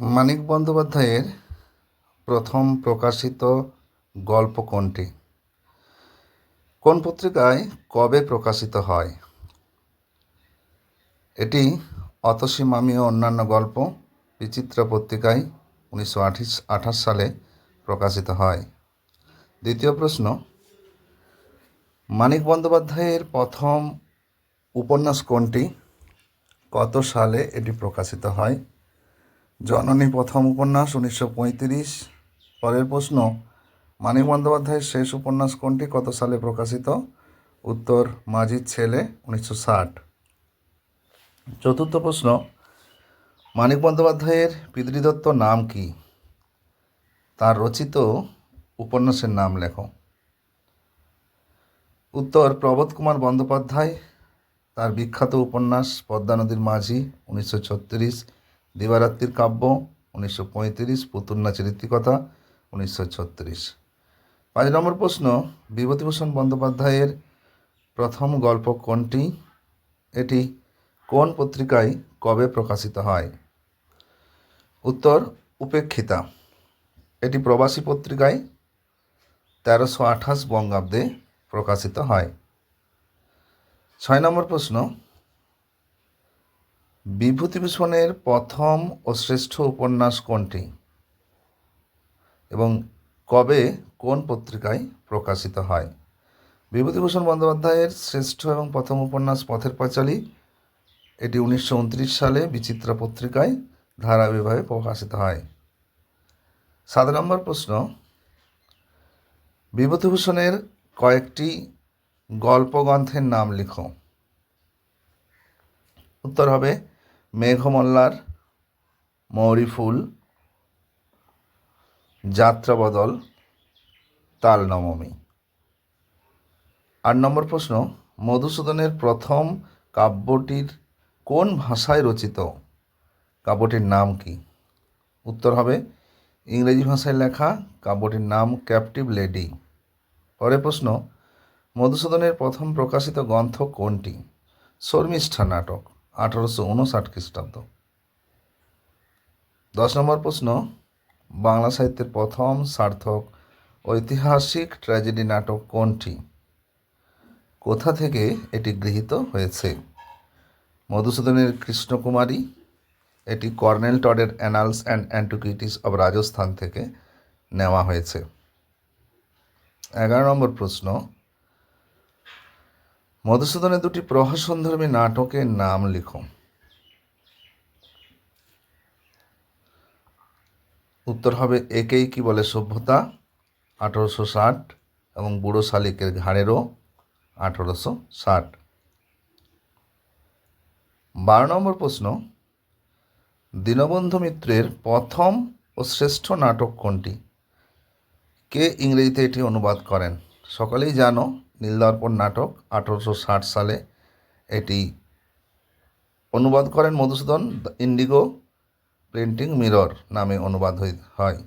মানিক বন্দ্যোপাধ্যায়ের প্রথম প্রকাশিত গল্প কোনটি? কোন পত্রিকায় কবে প্রকাশিত হয়? এটি অতসী মামি ও অন্যান্য গল্প বিচিত্র পত্রিকায় উনিশশো আঠিশ সালে প্রকাশিত হয়। দ্বিতীয় প্রশ্ন, মানিক বন্দ্যোপাধ্যায়ের প্রথম উপন্যাস কোনটি? কত সালে এটি প্রকাশিত হয়? জননী প্রথম উপন্যাস উনিশশো পঁয়ত্রিশ। পরের প্রশ্ন, মানিক বন্দ্যোপাধ্যায়ের শেষ উপন্যাস কোনটি? কত সালে প্রকাশিত? উত্তর মাঝির ছেলে, উনিশশো ষাট। চতুর্থ প্রশ্ন, মানিক বন্দ্যোপাধ্যায়ের পিতৃদত্ত নাম কি? তার রচিত উপন্যাসের নাম লেখো। উত্তর, প্রবোধ কুমার বন্দ্যোপাধ্যায়, তার বিখ্যাত উপন্যাস পদ্মা নদীর মাঝি, উনিশশো ছত্রিশ। দিবারাত্রির কাব্য, উনিশশো পঁয়ত্রিশ পুতুল নাচের রীতিকথা উনিশশো ছত্রিশ। পাঁচ নম্বর প্রশ্ন, বিভূতিভূষণ বন্দ্যোপাধ্যায়ের প্রথম গল্প কোনটি? এটি, কোন পত্রিকায় কবে প্রকাশিত হয়? উত্তর, উপেক্ষিতা। এটি প্রবাসী পত্রিকায় তেরোশো আঠাশ বঙ্গাব্দে প্রকাশিত হয়। ছয় নম্বর প্রশ্ন বিভূতিভূষণের প্রথম ও শ্রেষ্ঠ উপন্যাস কোনটি? এবং কবে কোন পত্রিকায় প্রকাশিত হয়? বিভূতিভূষণ বন্দ্যোপাধ্যায়ের শ্রেষ্ঠ এবং প্রথম উপন্যাস পথের পাঁচালী, এটি উনিশশো উনত্রিশ সালে বিচিত্রা পত্রিকায় ধারাবাহিকভাবে প্রকাশিত হয়। সাত নম্বর প্রশ্ন, বিভূতিভূষণের কয়েকটি গল্পগ্রন্থের নাম লিখো। উত্তর হবে মেঘমল্লার মৌরি ফুল যাত্রাবদল তাল নবমী আট নম্বর প্রশ্ন, মধুসূদনের প্রথম কাব্যটির কোন ভাষায় রচিত? কাব্যটির নাম কি? উত্তর হবে ইংরেজি ভাষায় লেখা কাব্যটির নাম ক্যাপটিভ লেডি পরের প্রশ্ন, মধুসূদনের প্রথম প্রকাশিত গ্রন্থ কোনটি? শর্মিষ্ঠা নাটক। আঠারোশো উনষাট খ্রিস্টাব্দ। দশ নম্বর প্রশ্ন, বাংলা সাহিত্যের প্রথম সার্থক ঐতিহাসিক ট্র্যাজেডি নাটক কোনটি? কোথা থেকে এটি গৃহীত হয়েছে? মধুসূদনের কৃষ্ণকুমারী, এটি colonel টডের annals and antiquities of Rajasthan থেকে নেওয়া হয়েছে। এগারো নম্বর প্রশ্ন মধুসূদনের দুটি প্রহসনধর্মী নাটকের নাম লিখো উত্তর হবে একেই কি বলে সভ্যতা? আঠারোশো ষাট এবং বুড়ো শালিকের ঘাড়েরও আঠারোশো ষাট। বারো নম্বর প্রশ্ন, দীনবন্ধু মিত্রের প্রথম ও শ্রেষ্ঠ নাটক কোনটি? কে ইংরেজিতে এটি অনুবাদ করেন? সকলেই জানো নীলদর্পণ নাটক আঠারোশো সালে এটি অনুবাদ করেন মধুসূদন ইন্ডিগো প্রিন্টিং মিরর নামে অনুবাদ হয়।